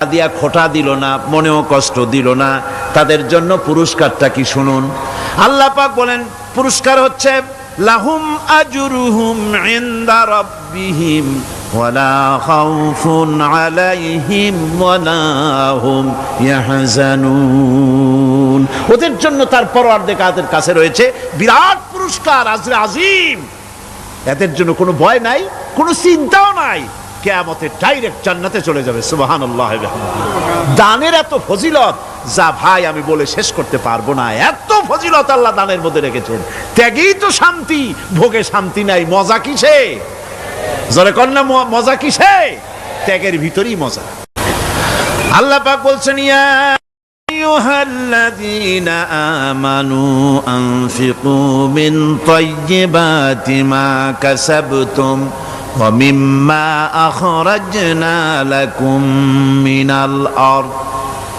দিয়া খোটা দিল না, মনেও কষ্ট দিল না। তাদের জন্য পুরস্কারটা কি শুনুন? আল্লাহ পাক বলেন, পুরস্কার হচ্ছে, লাহুম আজরুহুম ইনদা রাব্বিহিম ওয়ালা খাউফুন আলাইহিম ওয়ালা হুম ইয়াহজানুন। ওদের জন্য তার পরওয়ারদিগারের কাছে রয়েছে? বিরাট পুরস্কার, আজরে আজিম। এদের জন্য কোনো ভয় নাই, কোনো চিন্তাও নাই। কেয়ামতে ডাইরেক্ট জান্নাতে চলে যাবে সুবাহান দানের এত ফজিলত যা ভাই আমি বলে শেষ করতে পারবো না এত ফজিলত আল্লাহ দানের মধ্যে রেখেছেন ত্যাগেই তো শান্তি ভোগে শান্তি নাই মজা কিসে জরে কন্যা ম- মজা কিসে ত্যাগের ভিতরেই মজা আল্লাহ পাক বলছেন ইয়া أيها الذين آمنوا أنفقوا من طيبات ما كسبتم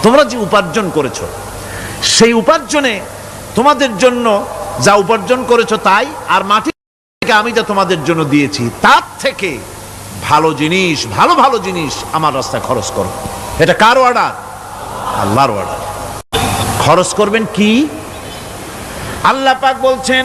তোমরা যে উপার্জন করেছ, সেই উপার্জনে তোমাদের জন্য যা উপার্জন করেছ তাই, আর মাটি থেকে আমি যা তোমাদের জন্য দিয়েছি, তার থেকে ভালো জিনিস, ভালো ভালো জিনিস আমার রাস্তায় খরচ করো। এটা কার অর্ডার আল্লাহর অর্ডার খরচ করবেন কি? আল্লাহ পাক বলছেন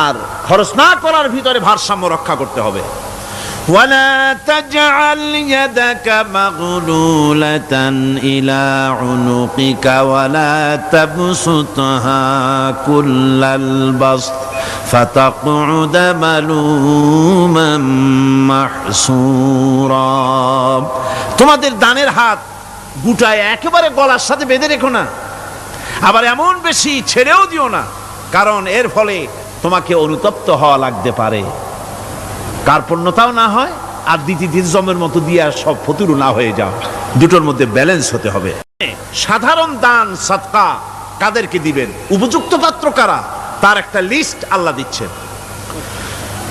আর খরচ না করার ভিতরে ভারসাম্য রক্ষা করতে হবে ولا تجعل يدك مغلولة إلى عنقك ولا تبسطها كل البسط فتقعد ملوما محسورا তোমাদের দানের হাত গুটায় একেবারে গলার সাথে বেঁধে রেখো না আবার এমন বেশি ছেড়েও দিও না কারণ এর ফলে তোমাকে অনুতপ্ত হওয়া লাগতে পারে। কার্পণ্যতাও না হয়, আর দ্বিতীয় মতো দিয়ে আর সব ফতুরু না হয়ে যাও। দুটোর মধ্যে ব্যালেন্স হতে হবে। সাধারণ দান, সৎকা কাদেরকে দিবেন? উপযুক্ত পাত্র কারা? তার একটা লিস্ট আল্লাহ দিচ্ছেন।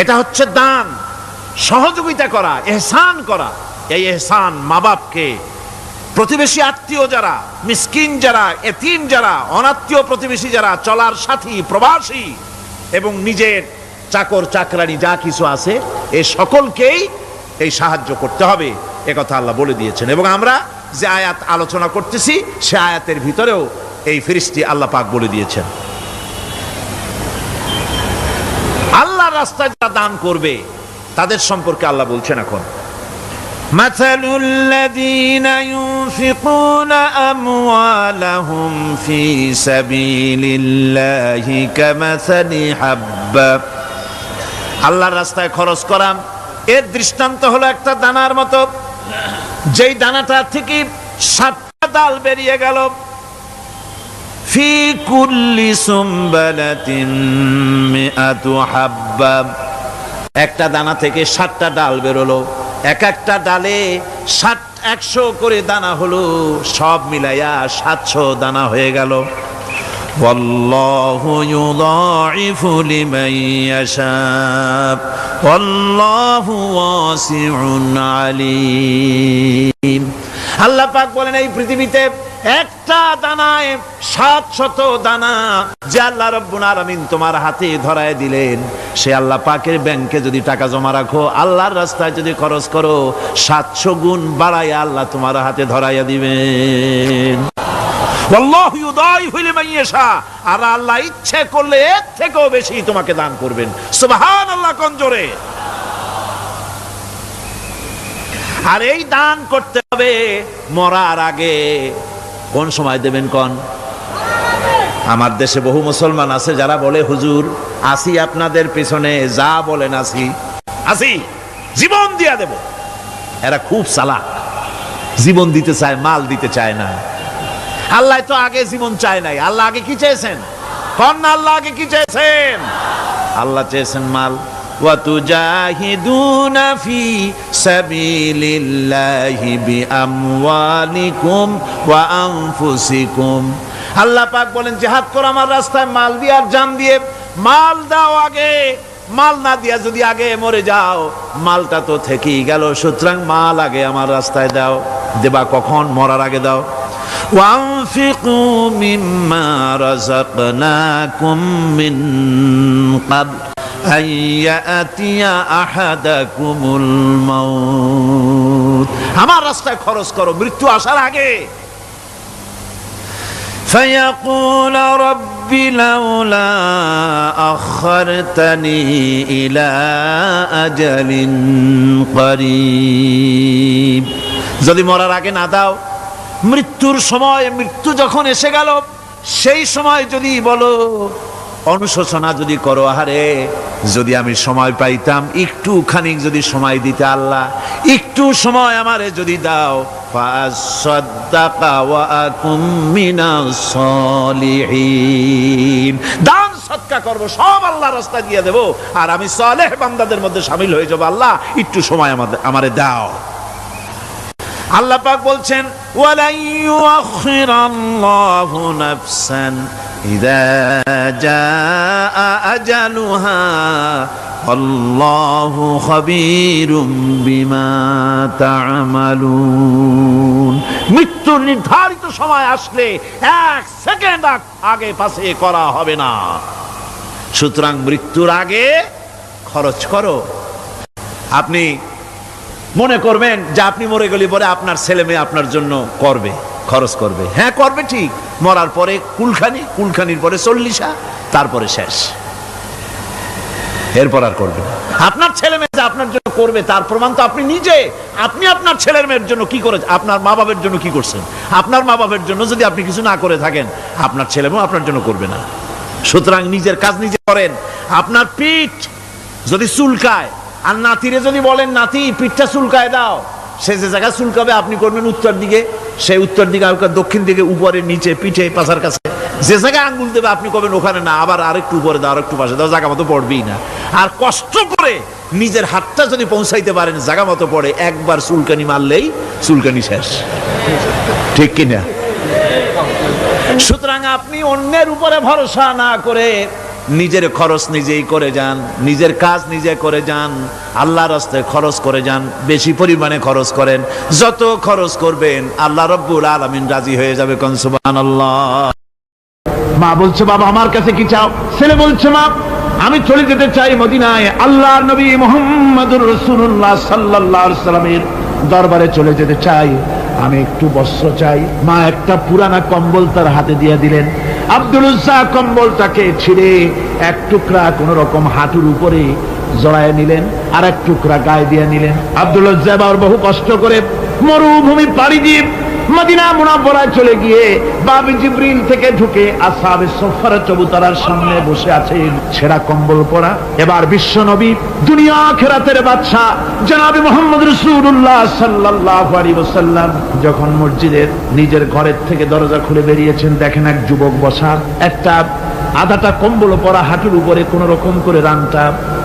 এটা হচ্ছে দান, সহযোগিতা করা, এহসান করা। এই এহসান মা বাপকে প্রতিবেশী আত্মীয় যারা, মিসকিন যারা, এতিম যারা, অনাত্মীয় প্রতিবেশী যারা, চলার সাথী, প্রবাসী এবং নিজের চাকর, চাকরানি যা কিছু আছে, এ সকলকেই এই সাহায্য করতে হবে, এ কথা আল্লাহ বলে দিয়েছেন। এবং আমরা যে আয়াত আলোচনা করতেছি, সে আয়াতের ভিতরেও এই ফিরিস্তি আল্লাহ পাক বলে দিয়েছেন আল্লাহ রাস্তায় যারা দান করবে তাদের সম্পর্কে আল্লাহ বলছেন এখন مثل الذين ينفقون أموالهم في سبيل الله كمثل حبة আল্লাহর রাস্তায় খরচ করা এর দৃষ্টান্ত হলো একটা দানার মতো যেই দানাটা থেকে সাতটা ডাল বেরিয়ে গেল ফি কুল্লি সুম্বালাতিন মিআতু হাব্বা একটা দানা থেকে সাতটা ডাল বেরোলো এক একটা ডালে ষাট একশো করে দানা হলো সব মিলাইয়া সাতশো দানা হয়ে গেল والله يضاعف لمن يشاء والله واسع عليم আল্লাহ পাক বলেন এই পৃথিবীতে একটা দানায় সাত শত দানা যে আল্লাহ রব্বুল আলামিন তোমার হাতে ধরায় দিলেন। সে আল্লাহ পাকের ব্যাংকে যদি টাকা জমা রাখো, আল্লাহর রাস্তায় যদি খরচ করো, সাতশো গুণ বাড়ায় আল্লাহ তোমার হাতে ধরাইয়া দিবেন। আল্লাহ আর আল্লাহ ইচ্ছে করলে এর থেকেও বেশি তোমাকে দান করবেন। সুবহানাল্লাহ, কোন জোরে? আর এই দান করতে হবে মরার আগে। কোন সময় দেবেন কন? আমার দেশে বহু মুসলমান আছে যারা বলে, হুজুর, আসি আপনাদের পেছনে, যা বলেন আসি। আসি, জীবন দিয়া দেব। এরা খুব সালাক জীবন দিতে চায়, মাল দিতে চায় না। আল্লাহ তো আগে জীবন চায় নাই। আল্লাহ আগে কি চেয়েছেন? কন্যা আল্লাহ আগে কি চেয়েছেন? আল্লাহ চেয়েছেন মাল। وتجاهدون في سبيل الله بأموالكم وأنفسكم আল্লাহ পাক বলেন জেহাদ করো আমার রাস্তায় মাল দিয়ে আর জান দিয়ে মাল দাও আগে মাল না দিয়া যদি আগে মরে যাও মালটা তো থেকেই গেল সুতরাং মাল আগে আমার রাস্তায় দাও দেবা কখন মরার আগে দাও وأنفقوا مما رزقناكم من قبل أن يأتي أحدكم الموت আমার রাস্তায় খরচ করো মৃত্যু আসার আগে فيقول رب لولا أخرتني إلى أجل قريب যদি মরার আগে না দাও মৃত্যুর সময় মৃত্যু যখন এসে গেল সেই সময় যদি বলো অনুশোচনা যদি করো, আহারে, যদি আমি সময় পাইতাম, একটু খানিক যদি সময় দিতে আল্লাহ, একটু সময় আমারে যদি দাও দান, সৎকা করব, সব আল্লাহ রাস্তা দিয়ে দেব, আর আমি সালেহ বান্দাদের মধ্যে শামিল হয়ে যাব, আল্লাহ, একটু সময় আমাদের, আমারে দাও। আল্লাহ পাক বলছেন ওয়ালাই ইউআখিরাল্লাহু নাফসান। মৃত্যুর নির্ধারিত সময় আসলে এক সেকেন্ড আগে পাশে করা হবে না। সুতরাং মৃত্যুর আগে খরচ করো। আপনি মনে করবেন যে আপনি মরে গেলে পরে আপনার ছেলে মেয়ে আপনার জন্য করবে। খরচ করবে। হ্যাঁ করবে ঠিক। মরার পরে কুলখানি, কুলখানির পরে চল্লিশা, তারপরে শেষ। এরপর আর করবে না। আপনার ছেলে মেয়ে আপনার জন্য করবে, তার প্রমাণ তো আপনি নিজে। আপনি আপনার ছেলের মেয়ের জন্য কি করে আপনার মা বাবার জন্য কি করছেন? আপনার মা বাবার জন্য যদি আপনি কিছু না করে থাকেন, আপনার ছেলে মেয়ে আপনার জন্য করবে না। সুতরাং নিজের কাজ নিজে করেন। আপনার পিঠ যদি চুলকায়, আর নাতিরে যদি বলেন, নাতি, পিঠটা চুলকায় দাও। সে যে জায়গায় চুলকাবে, আপনি করবেন উত্তর দিকে সে উত্তর দিকে আপনার দক্ষিণ দিকে, উপরে, নিচে, পিঠে, পাশার কাছে। যে জায়গায় আঙ্গুল দেবে, আপনি করবেন ওখানে না, আবার আরেকটু উপরে দাও, আরেকটু পাশে দাও, জায়গা মতো পড়বেই না। আর কষ্ট করে নিজের হাতটা যদি পৌঁছাইতে পারেন, জায়গা মতো পড়ে, একবার চুলকানি মারলেই চুলকানি শেষ। ঠিক কিনা? সুতরাং আপনি অন্যের উপরে ভরসা না করে নিজের খরচ নিজেই করে যান, নিজের কাজ নিজে করে যান, আল্লাহর রাস্তায় খরচ করে যান, বেশি পরিমাণে খরচ করেন, যত খরচ করবেন, আল্লাহ রব্বুল আলমিন রাজি হয়ে যাবে কনসুবান মা বলছে, বাবা, আমার কাছে কি চাও? ছেলে বলছে, মা, আমি চলে যেতে চাই মদিনায় আল্লাহ নবী মোহাম্মদুর রসুল্লাহ সাল্লাহ সাল্লামের দরবারে চলে যেতে চাই। আমি একটু বস্ত্র চাই। মা একটা পুরানা কম্বল তার হাতে দিয়ে দিলেন। আব্দুল কম্বলটাকে ছিঁড়ে এক টুকরা কোন রকম হাঁটুর উপরে জড়ায় নিলেন আর এক টুকরা গায়ে দিয়ে নিলেন। আব্দুল বহু কষ্ট করে মরুভূমি পাড়ি দিয়ে মদিনা মুনাফরায় চলে গিয়ে বাবি জিব্রিল থেকে ঢুকে আসাবে সফর চবুতারার সামনে বসে আছেন ছেঁড়া কম্বল পরা। এবার বিশ্ব নবী, দুনিয়া খেরাতের বাচ্চা জনাবি মোহাম্মদ রসুল্লাহ সাল্লাহ আলী ওসাল্লাম যখন মসজিদের নিজের ঘরের থেকে দরজা খুলে বেরিয়েছেন, দেখেন এক যুবক বসা একটা আধাটা কম্বল পরা হাঁটুর উপরে কোন রকম করে রানটা,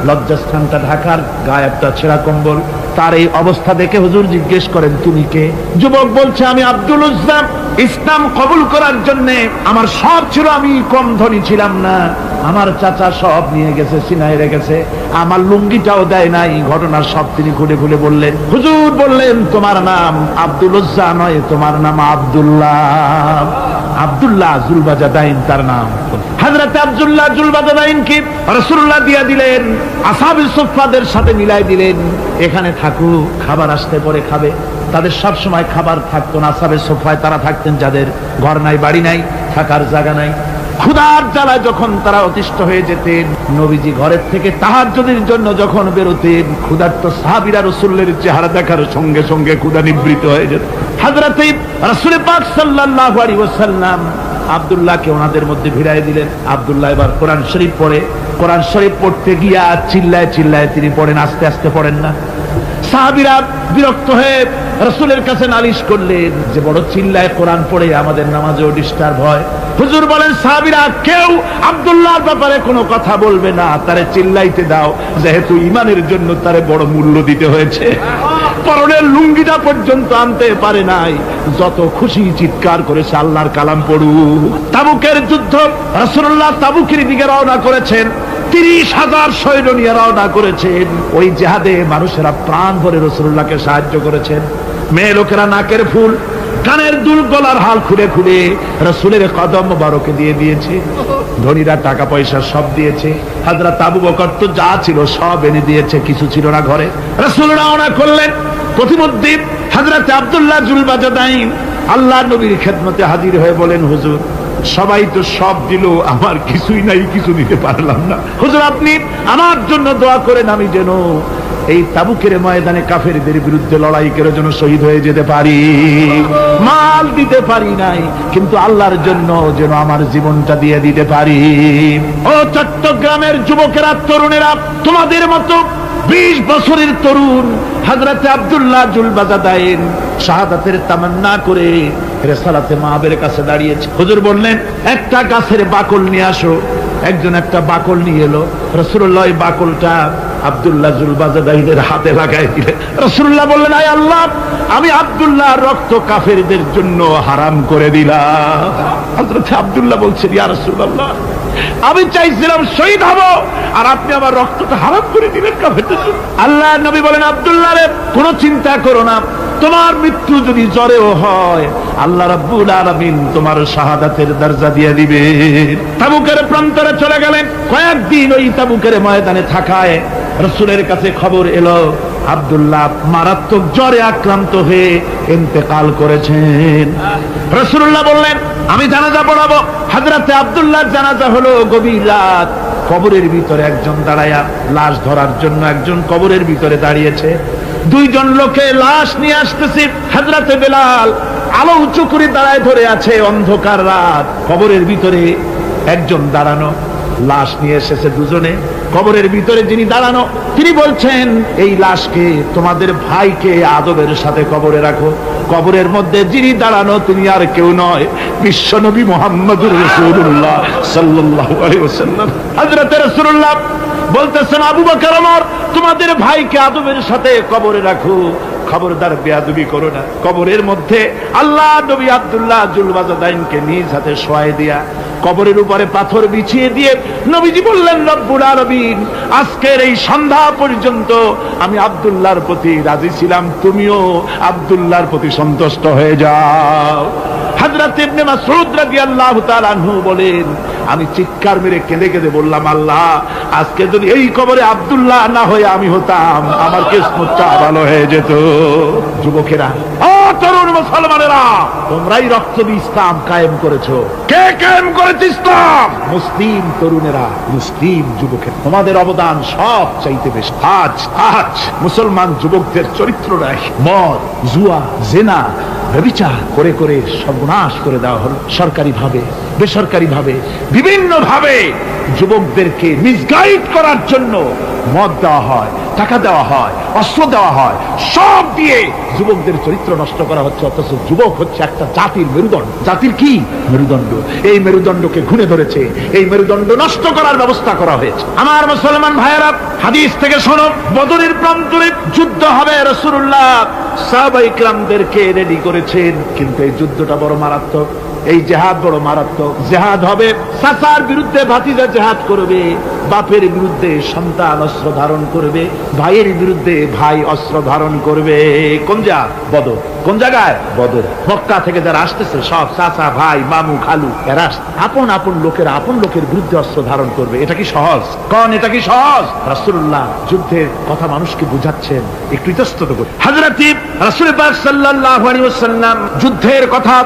লজ্জাস্থানটা ঢাকার গায়ে একটা ছেঁড়া কম্বল। তার এই অবস্থা দেখে হুজুর জিজ্ঞেস করেন, তুমি কে? যুবক বলছে, আমি আব্দুল ইসলাম ইসলাম কবুল করার জন্য আমার সব ছিল, আমি কম ধনী ছিলাম না। আমার চাচা সব নিয়ে গেছে সিনাই রেখেছে। আমার লুঙ্গিটাও দেয় নাই, ঘটনার সব তিনি খুলে খুলে বললেন। হুজুর বললেন, তোমার নাম আব্দুল নয়, তোমার নাম আব্দুল্লাহ। আব্দুল্লাহ জুলবাজাদাইন তার নাম। হাজরাতে আব্দুল্লাহ জুলবাজাদাইন কি? রাসূলুল্লাহ দিয়া দিলেন আসহাবুল সুফফাদের সাথে মিলাই দিলেন। এখানে থাকু খাবার আসতে পরে খাবে। তাদের সব সময় খাবার থাকতো না আসাবে সোফায় তারা থাকতেন যাদের ঘর নাই, বাড়ি নাই, থাকার জায়গা নাই। ক্ষুধার জ্বালায় যখন তারা অতিষ্ঠ হয়ে যেতেন, নবীজি ঘরের থেকে তাহাজ্জুদের জন্য যখন বেরোতেন, ক্ষুধার্ত সাহাবীরা রসুল্লের চেহারা দেখার সঙ্গে সঙ্গে ক্ষুধা নিবৃত হয়ে যেত। হাজরাতে পাক ওয়াসাল্লাম আব্দুল্লাহকে ওনাদের মধ্যে ভিড়াই দিলেন। আব্দুল্লাহ এবার কোরআন শরীফ পড়ে। কোরআন শরীফ পড়তে গিয়া চিল্লায় চিল্লায় তিনি পড়েন, আস্তে আস্তে পড়েন না। সাহাবিরা বিরক্ত হয়ে রসুলের কাছে নালিশ করলেন যে, বড় চিল্লায় কোরআন পড়ে আমাদের নামাজেও ডিস্টার্ব হয়। হুজুর বলেন, সাহাবিরা, কেউ আব্দুল্লাহর ব্যাপারে কোনো কথা বলবে না। তারে চিল্লাইতে দাও, যেহেতু ইমানের জন্য তারে বড় মূল্য দিতে হয়েছে। পরনের লুঙ্গিটা পর্যন্ত আনতে পারে নাই। যত খুশি চিৎকার করেছে আল্লাহর কালাম পড়ু তাবুকের যুদ্ধ রসুল্লাহ তাবুকের দিকে রওনা করেছেন। তিরিশ হাজার সৈন্য নিয়ে রওনা করেছেন। ওই জেহাদে মানুষেরা প্রাণ ভরে রসুল্লাহকে সাহায্য করেছেন। মেয়ে লোকেরা নাকের ফুল কানের দুল গলার হাল খুলে খুলে রসুলের কদম বারোকে দিয়ে দিয়েছে। ধনীরা টাকা, পয়সা সব দিয়েছে। হাজরা তাবু বকর তো যা ছিল সব এনে দিয়েছে, কিছু ছিল না ঘরে। রসুল রওনা করলেন। প্রতিমধ্যে হাজরাতে আব্দুল্লাহ জুলবাজাদাইন আল্লাহ নবীর খেদমতে হাজির হয়ে বলেন, হুজুর, সবাই তো সব দিল, আমার কিছুই নাই, কিছু দিতে পারলাম না। হুজুর, আপনি আমার জন্য দোয়া করেন, আমি যেন এই তাবুকের ময়দানে কাফেরদের বিরুদ্ধে লড়াই করে যেন শহীদ হয়ে যেতে পারি। মাল দিতে পারি নাই, কিন্তু আল্লাহর জন্য যেন আমার জীবনটা দিয়ে দিতে পারি। ও চট্টগ্রামের যুবকেরা, তরুণেরা, তোমাদের মতো বিশ বছরের তরুণ হাজরাতে আব্দুল্লাহ জুল বাজাদাইন শাহাদাতের তামান্না করে রেসালাতে মাহাবের কাছে দাঁড়িয়েছে। হুজুর বললেন, একটা গাছের বাকল নিয়ে আসো। একজন একটা বাকল নিয়ে এলো। রসুল্লাহ এই বাকলটা আব্দুল্লাহ জুল বাজাদাইনের হাতে লাগাই দিলেন রসুল্লাহ বললেন, আয় আল্লাহ, আমি আব্দুল্লাহ রক্ত কাফেরদের জন্য হারাম করে দিলাম। আব্দুল্লাহ বলছেন, ইয়া রসুল্লাহ আমি চাইছিলাম শহীদ হব, আর আপনি আমার রক্তটা হারাম করে দিলেন কাফেরদের। আল্লাহ নবী বলেন, আবদুল্লাহ রে, কোনো চিন্তা করো না তোমার মৃত্যু যদি জ্বরেও হয়, আল্লাহ রাব্বুল আলামিন তোমার শাহাদাতের দরজা দিয়ে দিবে। তাবুকের প্রান্তরে চলে গেলেন কয়েকদিন ওই তাবুকের ময়দানে থাকায় রসুলের কাছে খবর এলো, আব্দুল্লাহ মারাত্মক জ্বরে আক্রান্ত হয়ে ইন্তেকাল করেছেন। রসুল্লাহ বললেন, আমি জানাজা পড়াবো। হাজরাতে আব্দুল্লাহ জানাজা হলো গভীর রাত। কবরের ভিতরে একজন দাঁড়ায়া লাশ ধরার জন্য একজন কবরের ভিতরে দাঁড়িয়েছে। দুইজন লোকে লাশ নিয়ে আসতেছে। হাজরাতে বেলাল আলো উঁচু করে দাঁড়ায় ধরে আছে অন্ধকার রাত। কবরের ভিতরে একজন দাঁড়ানো। লাশ নিয়ে এসেছে দুজনে। কবরের ভিতরে যিনি দাঁড়ানো, তিনি বলছেন, এই লাশকে তোমাদের ভাইকে আদবের সাথে কবরে রাখো। কবরের মধ্যে যিনি দাঁড়ানো, তিনি আর কেউ নয়। বিশ্বনবী মোহাম্মদুর রসুল্লাহ সাল্লাহ রসুল্লাহ বলতেছেন, আবু বকর আমার তোমাদের ভাইকে আদবের সাথে কবরে রাখো। খবরদার বেয়াদবি করো না। কবরের মধ্যে আল্লাহ নবী আব্দুল্লাহ জুলবাজাদাইনকে নিজ হাতে শোয়াই দিয়া কবরের উপরে পাথর বিছিয়ে দিয়ে নবীজি বললেন, রব্বুল আলামিন, আজকের এই সন্ধ্যা পর্যন্ত আমি আব্দুল্লাহর প্রতি রাজি ছিলাম। তুমিও আব্দুল্লাহর প্রতি সন্তুষ্ট হয়ে যাও। বলেন, আমি চিৎকার মেরে কেঁদে কেঁদে বললাম, আল্লাহ, আজকে যদি এই কবরে আব্দুল্লাহ না হয়ে আমি হতাম, আমার কিসমতটা ভালো হয়ে যেত। যুবকেরা মুসলমানেরা তোমরাই রক্ত ইসলাম কায়েম করেছ। কে কায়েম করেছে ইসলাম? মুসলিম তরুণেরা মুসলিম যুবকের তোমাদের অবদান সব চাইতে বেশ। আজ আজ মুসলমান যুবকদের চরিত্র রায় মদ জুয়া জেনা ব্যবিচার করে করে সর্বনাশ করে দেওয়া হলো। সরকারি ভাবে বেসরকারি ভাবে বিভিন্ন ভাবে যুবকদেরকে মিসগাইড করার জন্য মদ দেওয়া হয়, টাকা দেওয়া হয়, অস্ত্র দেওয়া হয়, সব দিয়ে যুবকদের চরিত্র নষ্ট করা হচ্ছে। অথচ যুবক হচ্ছে একটা জাতির মেরুদণ্ড। জাতির কি মেরুদণ্ড? এই মেরুদণ্ডকে ঘুরে ধরেছে, এই মেরুদণ্ড নষ্ট করার ব্যবস্থা করা হয়েছে। আমার মুসলমান ভাইয়েরা, হাদিস থেকে শোনো, বদরের প্রান্তরে যুদ্ধ হবে রসুল্লাহ। সাহাবাইকরামদেরকে রেডি করেছেন, কিন্তু এই যুদ্ধটা বড় মারাত্মক। এই জেহাদ বড় মারাত্মক। জেহাদ হবে, সাসার বিরুদ্ধে ভাতিজা জেহাদ করবে, বাপের বিরুদ্ধে সন্তান অস্ত্র ধারণ করবে, ভাইয়ের বিরুদ্ধে ভাই অস্ত্র ধারণ করবে। কোন যা বদর। কোন জায়গায়? বদর মক্কা থেকে যারা আসতেছে, সব চাচা ভাই, মামু, খালু, এরা আপন আপন লোকের আপন লোকের বিরুদ্ধে অস্ত্র ধারণ করবে। এটা কি সহজ? কন, এটা কি সহজ? রাসূলুল্লাহ যুদ্ধের কথা মানুষকে বুঝাচ্ছেন। একটু ইতস্তত করে। হযরত রাসূল পাক যুদ্ধের কথা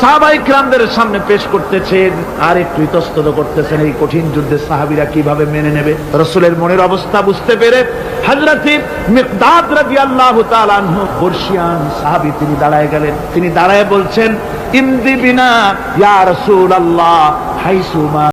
সাহাবাই ক্রামদের সামনে পেশ করতেছেন আর একটু ইতস্তত করতেছেন এই কঠিন যুদ্ধে সাহাবিরা কীভাবে মেনে নেবে? রসুলের মনের অবস্থা বুঝতে পেরে হজরত মিকদাদ রাদিয়াল্লাহু তাআলা আনহু বর্ষিয়ান তিনি দাঁড়ায় গেলেন। তিনি দাঁড়ায় বলছেন ইন্দিবিনা বিনা ইয়া আল্লাহ হাইসুমা